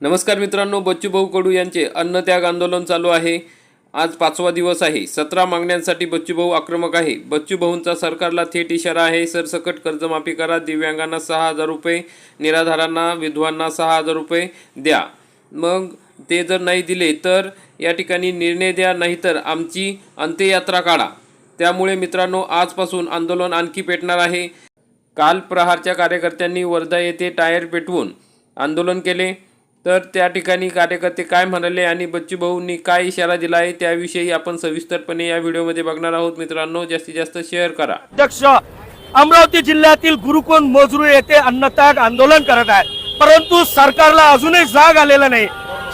नमस्कार मित्रांनो बच्चू भाऊ कडू यांचे अन्नत्याग आंदोलन चालू आहे. आज पाचवा दिवस आहे. सतरा मागण्यांसाठी बच्चू भाऊ आक्रमक आहे. बच्चू भाऊंचा सरकारला थेट इशारा आहे. सरसकट कर्जमाफी करा. दिव्यांगांना सहा हजार रुपये निराधारांना विधवांना सहा हजार रुपये द्या. मग ते जर नाही दिले तर या ठिकाणी निर्णय द्या नाहीतर आमची अंत्ययात्रा काढा. त्यामुळे मित्रांनो आजपासून आंदोलन आणखी पेटणार आहे. काल प्रहारच्या कार्यकर्त्यांनी वर्धा येथे टायर पेटवून आंदोलन केले. तर त्या ठिकाणी कार्यकर्ते काय म्हणाले आणि बच्चू भाऊंनी काय इशारा दिला आहे त्याविषयी आपण सविस्तरपणे या व्हिडिओमध्ये बघणार आहोत. मित्रांनो जास्तीत जास्त शेअर करा. अध्यक्ष अमरावती जिल्ह्यातील गुरुकुल मोजरू येथे अन्नत्याग आंदोलन करत आहे. परंतु सरकारला अजूनही जाग आलेला नाही.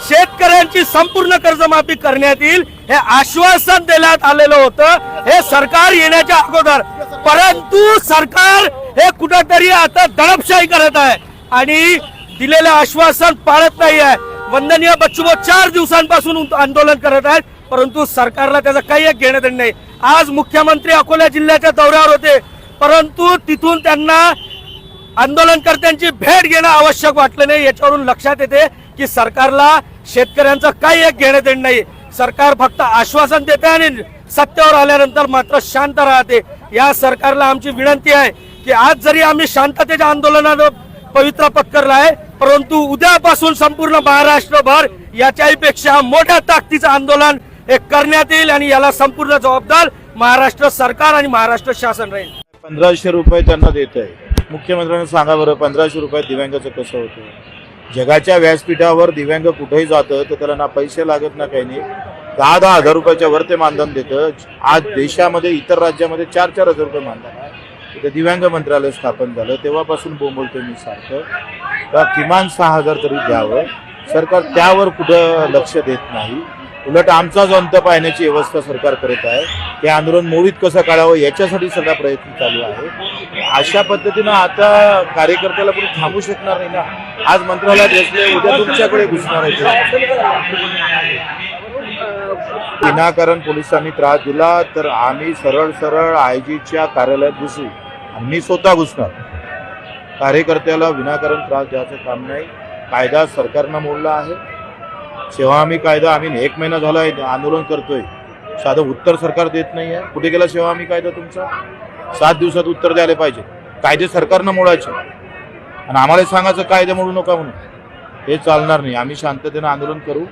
शेतकऱ्यांची संपूर्ण कर्जमाफी करण्यात येईल हे आश्वासन देण्यात आलेलं होतं. हे सरकार येण्याच्या अगोदर. परंतु सरकार हे कुठंतरी आता दडपशाही करत आहे. आणि दिलेलं आश्वासन पाळत नाही आहे वंदनीय बच्चूभाऊ चार दिवसांपासून आंदोलन करत आहेत परंतु सरकारला त्याचं काही एक घेणं देणं नाही. आज मुख्यमंत्री अकोला जिल्ह्याच्या दौऱ्यावर होते परंतु तिथून त्यांना आंदोलनकर्त्यांची भेट घेणं आवश्यक वाटलं नाही. याच्यावरून लक्षात येते की सरकारला शेतकऱ्यांचं काही एक घेणं देणं नाही. सरकार फक्त आश्वासन देते आणि सत्तेवर आल्यानंतर मात्र शांत राहते. या सरकारला आमची विनंती आहे की आज जरी आम्ही शांततेच्या आंदोलनात पवित्रा पत्करला आहे परंतु उद्यापासून संपूर्ण महाराष्ट्रभर याच्याही पेक्षा मोठ्या ताकदीचं आंदोलन हे करण्यात येईल आणि याला संपूर्ण जबाबदार महाराष्ट्र सरकार आणि महाराष्ट्र शासन राहील. पंधराशे रुपये त्यांना देत आहे मुख्यमंत्र्यांना सांगा बरं पंधराशे रुपये दिव्यांगाचं कसं होतं? जगाच्या व्यासपीठावर दिव्यांग कुठेही जातं तर त्याला ना पैसे लागत ना काही नाही. दहा दहा हजार रुपयाच्या वर ते मानधन देतं. आज देशामध्ये इतर राज्यामध्ये चार चार हजार रुपये मानधन आहे. इथं दिव्यांग मंत्रालय स्थापन झालं. तेव्हापासून बोंबलतो मी सारखं. तर किमान सहा हजार तरी द्यावं. सरकार त्यावर कुठं लक्ष देत नाही. उलट आमचा जो अंत पाहण्याची व्यवस्था सरकार करत आहे हे आंदोलन मोडीत कसं काढावं याच्यासाठी सगळा प्रयत्न चालू आहे. अशा पद्धतीनं आता कार्यकर्त्याला कोणी थांबू शकणार नाही ना? आज मंत्रालयात बसले उद्या तुमच्याकडे घुसणार आहे विनाकारण पोलिसांनी त्रास दिला तर आम्ही सरळ सरळ आय जीच्या कार्यालयात घुसू. आणि मी स्वतः घुसणार. कार्यकर्त्याला विनाकारण त्रास द्यायचं काम नाही. कायदा सरकारनं मोडला आहे. सेवा आम्ही कायदा आम्ही एक महिना झाला आहे आंदोलन करतोय. साधं उत्तर सरकार देत नाही आहे कुठे गेला सेवा आम्ही कायदा तुमचा? सात दिवसात उत्तर द्यायला पाहिजे. कायदे सरकारनं मोडायचे. आणि आम्हाला सांगायचं कायदे मोडू नका म्हणून. हे चालणार नाही. आम्ही शांततेनं आंदोलन करू.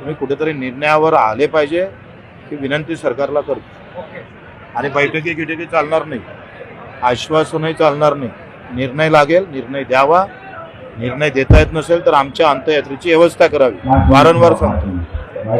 तुम्ही कुठेतरी निर्णयावर आले पाहिजे ही विनंती सरकारला करतो. आणि बैठकी गिटकी चालणार नाही. आश्वासनही चालणार नाही. निर्णय लागेल निर्णय द्यावा. निर्णय देता येत नसेल तर आमच्या अंतयात्रेची व्यवस्था करावी. वारंवार सांगतो.